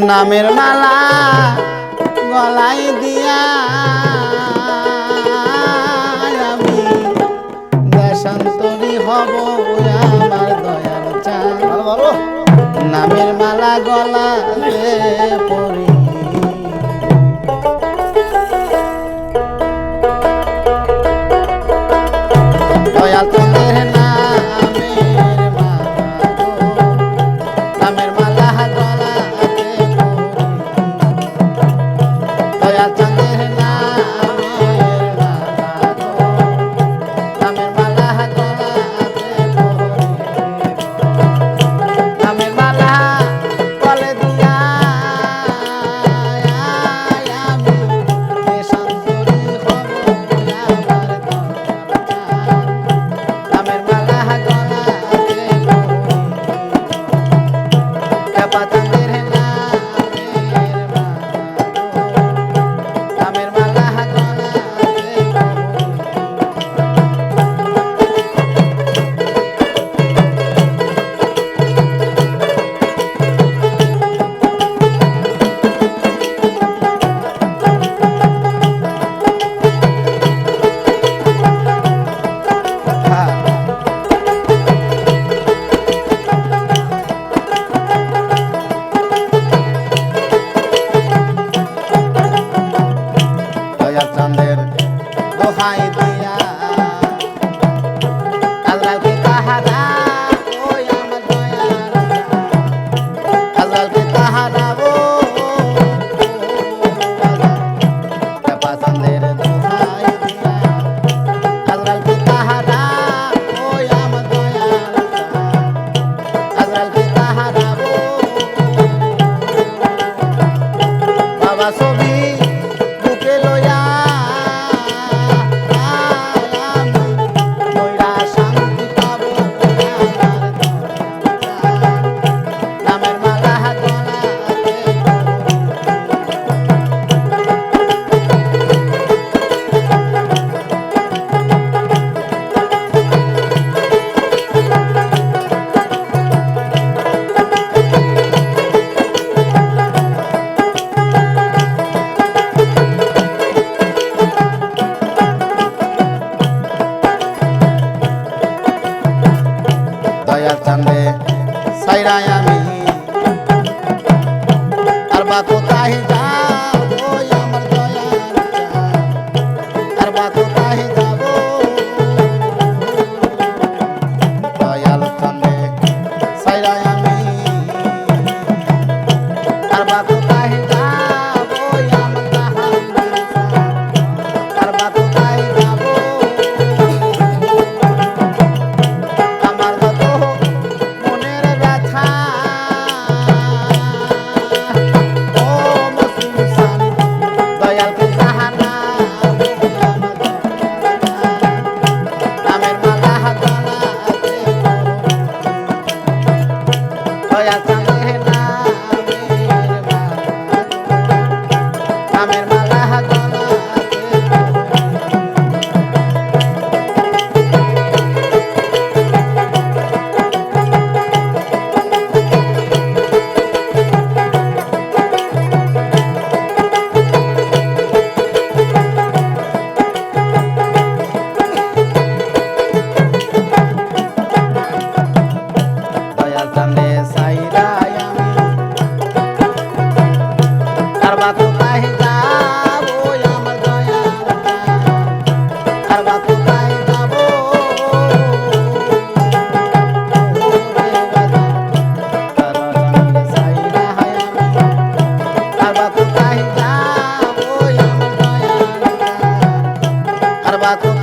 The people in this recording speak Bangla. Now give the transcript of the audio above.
নামের মালা গলাই দিয়া আমার নামের মালা গলা পড়ি have বেড়ায় আমি। আর বা Amén. বাকু তাই যা ওই আমার দয়া আর বাকু